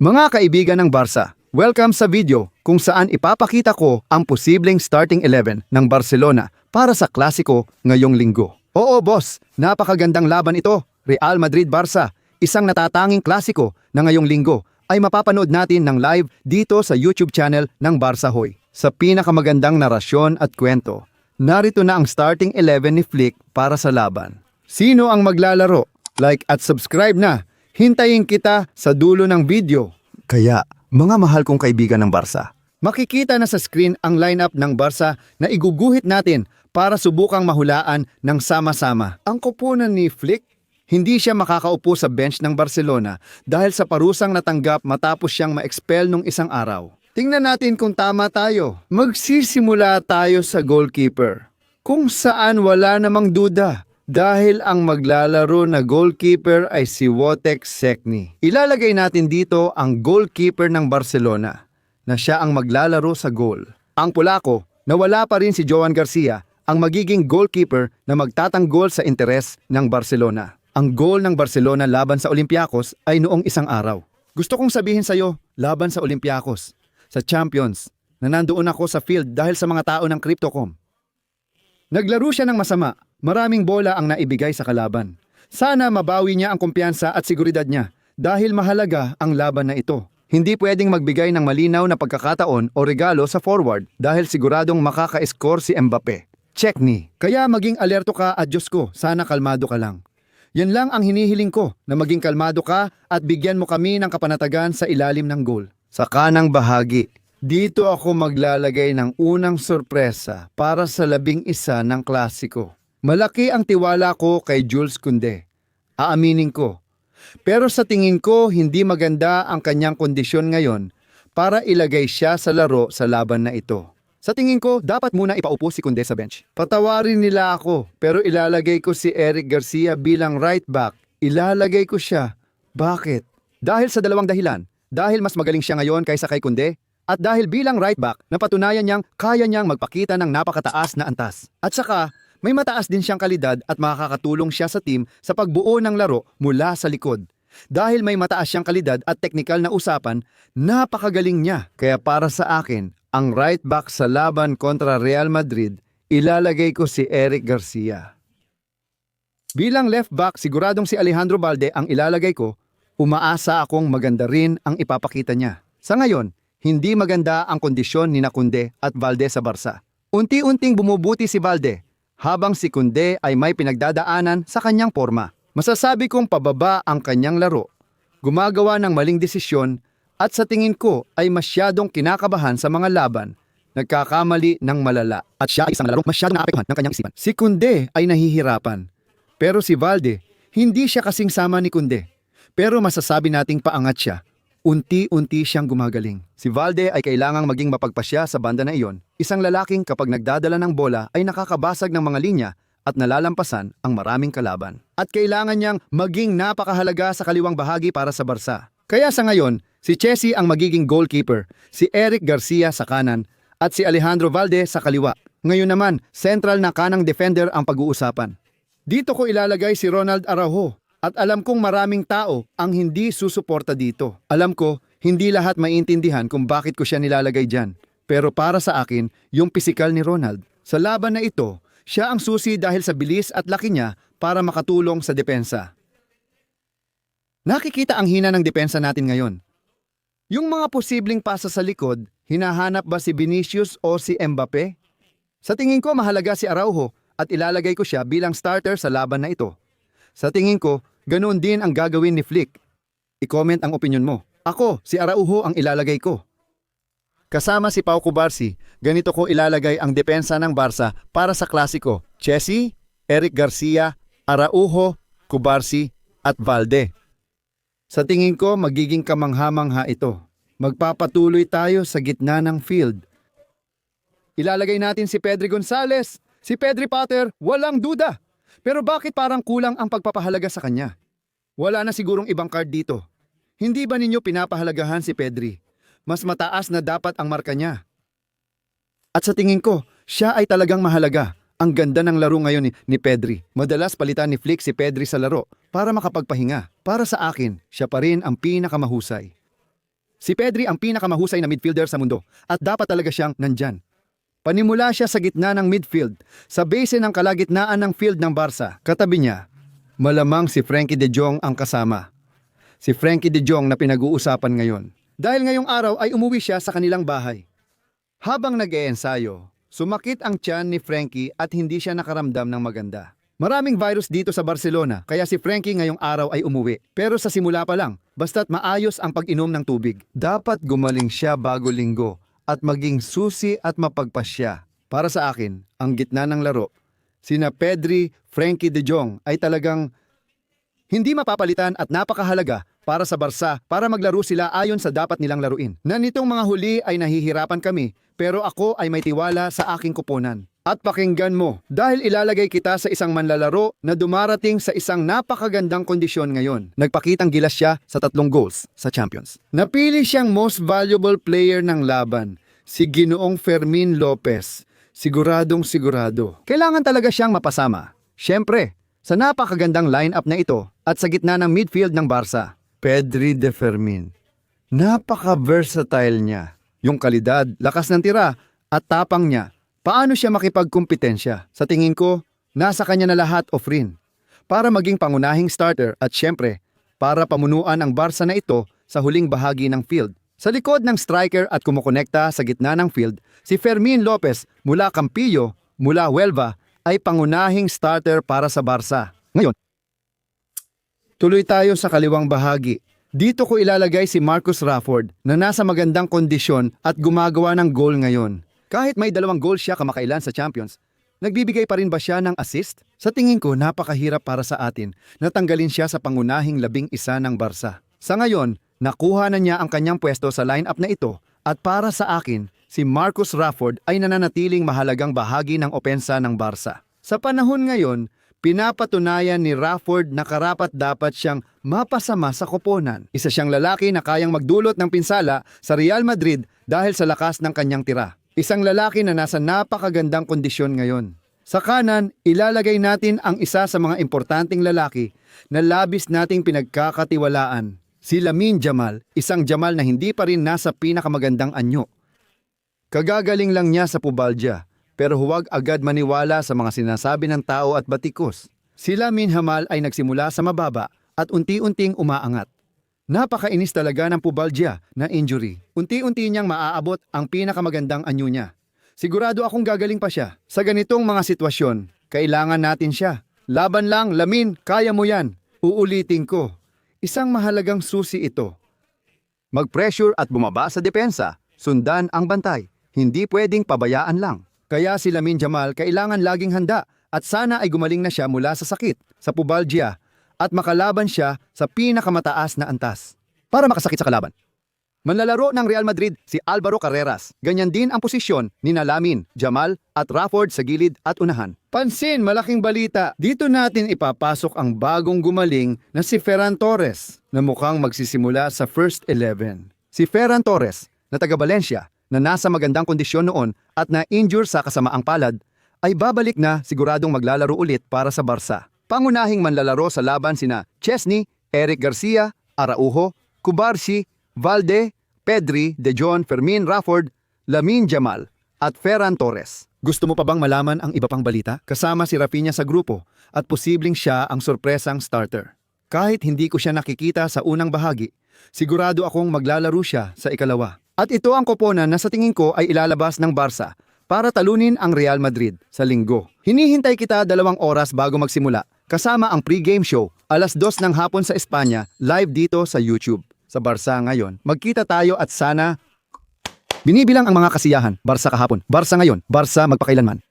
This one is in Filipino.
Mga kaibigan ng Barca, welcome sa video kung saan ipapakita ko ang posibleng starting 11 ng Barcelona para sa klasiko ngayong linggo. Oo boss, napakagandang laban ito. Real Madrid-Barca, isang natatanging klasiko na ngayong linggo ay mapapanood natin ng live dito sa YouTube channel ng Barca Hoy. Sa pinakamagandang narasyon at kwento, narito na ang starting 11 ni Flick para sa laban. Sino ang maglalaro? Like at subscribe na. Hintayin kita sa dulo ng video. Kaya, mga mahal kong kaibigan ng Barca, makikita na sa screen ang lineup ng Barca na iguguhit natin para subukang mahulaan ng sama-sama. Ang kupunan ni Flick, hindi siya makakaupo sa bench ng Barcelona dahil sa parusang natanggap matapos siyang ma-expel nung isang araw. Tingnan natin kung tama tayo. Magsisimula tayo sa goalkeeper. Kung saan wala namang duda dahil ang maglalaro na goalkeeper ay si Wojtek Sekni. Ilalagay natin dito ang goalkeeper ng Barcelona na siya ang maglalaro sa goal. Ang Polako na wala pa rin si Joan Garcia ang magiging goalkeeper na magtatanggol sa interes ng Barcelona. Ang goal ng Barcelona laban sa Olympiacos ay noong isang araw. Gusto kong sabihin sa iyo, laban sa Olympiacos, sa Champions, na nandoon ako sa field dahil sa mga tao ng Cryptocom. Naglaro siya ng masama. Maraming bola ang naibigay sa kalaban. Sana mabawi niya ang kumpiyansa at seguridad niya dahil mahalaga ang laban na ito. Hindi pwedeng magbigay ng malinaw na pagkakataon o regalo sa forward dahil siguradong makaka-score si Mbappe. Check ni. Kaya maging alerto ka at Diyos ko, sana kalmado ka lang. Yan lang ang hinihiling ko na maging kalmado ka at bigyan mo kami ng kapanatagan sa ilalim ng goal. Sa kanang bahagi, dito ako maglalagay ng unang sorpresa para sa labing isa ng klasiko. Malaki ang tiwala ko kay Jules Kunde. Aaminin ko. Pero sa tingin ko, hindi maganda ang kanyang kondisyon ngayon para ilagay siya sa laro sa laban na ito. Sa tingin ko, dapat muna ipaupo si Kunde sa bench. Patawarin nila ako, pero ilalagay ko si Eric Garcia bilang right back. Ilalagay ko siya. Bakit? Dahil sa dalawang dahilan. Dahil mas magaling siya ngayon kaysa kay Kunde, at dahil bilang right back, napatunayan niyang kaya niyang magpakita ng napakataas na antas. At saka, may mataas din siyang kalidad at makakatulong siya sa team sa pagbuo ng laro mula sa likod. Dahil may mataas siyang kalidad at teknikal na usapan, napakagaling niya. Kaya para sa akin, ang right back sa laban kontra Real Madrid, ilalagay ko si Eric Garcia. Bilang left back, siguradong si Alejandro Balde ang ilalagay ko, umaasa akong maganda rin ang ipapakita niya. Sa ngayon, hindi maganda ang kondisyon ni Nakunde at Valde sa Barca. Unti-unting bumubuti si Valde, habang si Kunde ay may pinagdadaanan sa kanyang forma. Masasabi kong pababa ang kanyang laro. Gumagawa ng maling desisyon at sa tingin ko ay masyadong kinakabahan sa mga laban. Nagkakamali ng malala at siya ay isang larong masyadong naapektuhan ng kanyang isipan. Si Kunde ay nahihirapan. Pero si Valde, hindi siya kasing sama ni Kunde. Pero masasabi nating paangat siya. Unti-unti siyang gumagaling. Si Valde ay kailangang maging mapagpasya sa banda na iyon. Isang lalaking kapag nagdadala ng bola ay nakakabasag ng mga linya at nalalampasan ang maraming kalaban. At kailangan niyang maging napakahalaga sa kaliwang bahagi para sa Barca. Kaya sa ngayon, si Chessy ang magiging goalkeeper, si Eric Garcia sa kanan at si Alejandro Valde sa kaliwa. Ngayon naman, central na kanang defender ang pag-uusapan. Dito ko ilalagay si Ronald Araujo at alam kong maraming tao ang hindi susuporta dito. Alam ko, hindi lahat maintindihan kung bakit ko siya nilalagay dyan. Pero para sa akin, yung pisikal ni Ronald. Sa laban na ito, siya ang susi dahil sa bilis at laki niya para makatulong sa depensa. Nakikita ang hina ng depensa natin ngayon. Yung mga posibleng pasa sa likod, hinahanap ba si Vinicius o si Mbappe? Sa tingin ko mahalaga si Araujo at ilalagay ko siya bilang starter sa laban na ito. Sa tingin ko, ganoon din ang gagawin ni Flick. I-comment ang opinion mo. Ako, si Araujo ang ilalagay ko. Kasama si Pau Cubarsi, ganito ko ilalagay ang depensa ng Barca para sa klasiko. Chessy, Eric Garcia, Araujo, Cubarsi at Valde. Sa tingin ko, magiging kamangha-mangha ito. Magpapatuloy tayo sa gitna ng field. Ilalagay natin si Pedri Gonzalez, si Pedri Potter, walang duda. Pero bakit parang kulang ang pagpapahalaga sa kanya? Wala na sigurong ibang card dito. Hindi ba ninyo pinapahalagahan si Pedri? Mas mataas na dapat ang marka niya. At sa tingin ko, siya ay talagang mahalaga. Ang ganda ng laro ngayon ni, ni Pedri. Madalas palitan ni Flick si Pedri sa laro para makapagpahinga. Para sa akin, siya pa rin ang pinakamahusay. Si Pedri ang pinakamahusay na midfielder sa mundo at dapat talaga siyang nandyan. Panimula siya sa gitna ng midfield, sa base ng kalagitnaan ng field ng Barca. Katabi niya, malamang si Frankie de Jong ang kasama. Si Frankie de Jong na pinag-uusapan ngayon. Dahil ngayong araw ay umuwi siya sa kanilang bahay. Habang nag-eensayo, sumakit ang tiyan ni Frankie at hindi siya nakaramdam ng maganda. Maraming virus dito sa Barcelona, kaya si Frankie ngayong araw ay umuwi. Pero sa simula pa lang, basta't maayos ang pag-inom ng tubig. Dapat gumaling siya bago linggo at maging susi at mapagpasya. Para sa akin, ang gitna ng laro, sina Pedri, Frankie de Jong ay talagang hindi mapapalitan at napakahalaga para sa Barca para maglaro sila ayon sa dapat nilang laruin. Na mga huli ay nahihirapan kami pero ako ay may tiwala sa aking kuponan. At pakinggan mo, dahil ilalagay kita sa isang manlalaro na dumarating sa isang napakagandang kondisyon ngayon. Nagpakitang gilas siya sa tatlong goals sa Champions. Napili siyang most valuable player ng laban, si Ginoong Fermin Lopez. Siguradong sigurado. Kailangan talaga siyang mapasama. Siyempre, sa napakagandang lineup na ito at sa gitna ng midfield ng Barca, Pedri de Fermin. Napaka-versatile niya. Yung kalidad, lakas ng tira at tapang niya. Paano siya makipagkumpetensya? Sa tingin ko, nasa kanya na lahat of rin. Para maging pangunahing starter at syempre, para pamunuan ang Barca na ito sa huling bahagi ng field. Sa likod ng striker at kumukonekta sa gitna ng field, si Fermin Lopez mula Campillo, mula Huelva, ay pangunahing starter para sa Barca. Ngayon, tuloy tayo sa kaliwang bahagi. Dito ko ilalagay si Marcus Rafford na nasa magandang kondisyon at gumagawa ng goal ngayon. Kahit may dalawang goal siya kamakailan sa Champions, nagbibigay pa rin ba siya ng assist? Sa tingin ko napakahirap para sa atin na tanggalin siya sa pangunahing labing isa ng Barca. Sa ngayon, nakuha na niya ang kanyang pwesto sa lineup na ito at para sa akin, si Marcus Rafford ay nananatiling mahalagang bahagi ng opensa ng Barca. Sa panahon ngayon, pinapatunayan ni Rafford na karapat dapat siyang mapasama sa koponan. Isa siyang lalaki na kayang magdulot ng pinsala sa Real Madrid dahil sa lakas ng kanyang tira. Isang lalaki na nasa napakagandang kondisyon ngayon. Sa kanan, ilalagay natin ang isa sa mga importanteng lalaki na labis nating pinagkakatiwalaan. Si Lamin Jamal, isang Jamal na hindi pa rin nasa pinakamagandang anyo. Kagagaling lang niya sa pubalja, pero huwag agad maniwala sa mga sinasabi ng tao at batikos. Si Lamin Jamal ay nagsimula sa mababa at unti-unting umaangat. Napakainis talaga ng pubalgia na injury. Unti-unti niyang maaabot ang pinakamagandang anyo niya. Sigurado akong gagaling pa siya. Sa ganitong mga sitwasyon, kailangan natin siya. Laban lang, Lamin, kaya mo yan. Uulitin ko. Isang mahalagang susi ito. Mag-pressure at bumaba sa depensa. Sundan ang bantay. Hindi pwedeng pabayaan lang. Kaya si Lamin Jamal kailangan laging handa at sana ay gumaling na siya mula sa sakit, sa pubalgia, at makalaban siya sa pinakamataas na antas para makasakit sa kalaban. Manlalaro ng Real Madrid si Alvaro Carreras. Ganyan din ang posisyon ni Nalamin, Jamal at Rafford sa gilid at unahan. Pansin, malaking balita. Dito natin ipapasok ang bagong gumaling na si Ferran Torres na mukhang magsisimula sa first 11. Si Ferran Torres na taga Valencia na nasa magandang kondisyon noon at na-injure sa kasamaang palad ay babalik na siguradong maglalaro ulit para sa Barca. Pangunahing manlalaro sa laban sina Chesney, Eric Garcia, Araujo, Kubarsi, Valde, Pedri, De Jong, Fermin Rafford, Lamin Jamal at Ferran Torres. Gusto mo pa bang malaman ang iba pang balita? Kasama si Rafinha sa grupo at posibleng siya ang sorpresang starter. Kahit hindi ko siya nakikita sa unang bahagi, sigurado akong maglalaro siya sa ikalawa. At ito ang koponan na sa tingin ko ay ilalabas ng Barca para talunin ang Real Madrid sa linggo. Hinihintay kita dalawang oras bago magsimula kasama ang pre-game show alas dos ng hapon sa Espanya live dito sa YouTube. Sa Barca ngayon, magkita tayo at sana Binibilang ang mga kasiyahan, Barca kahapon, Barca ngayon, Barca magpakailanman.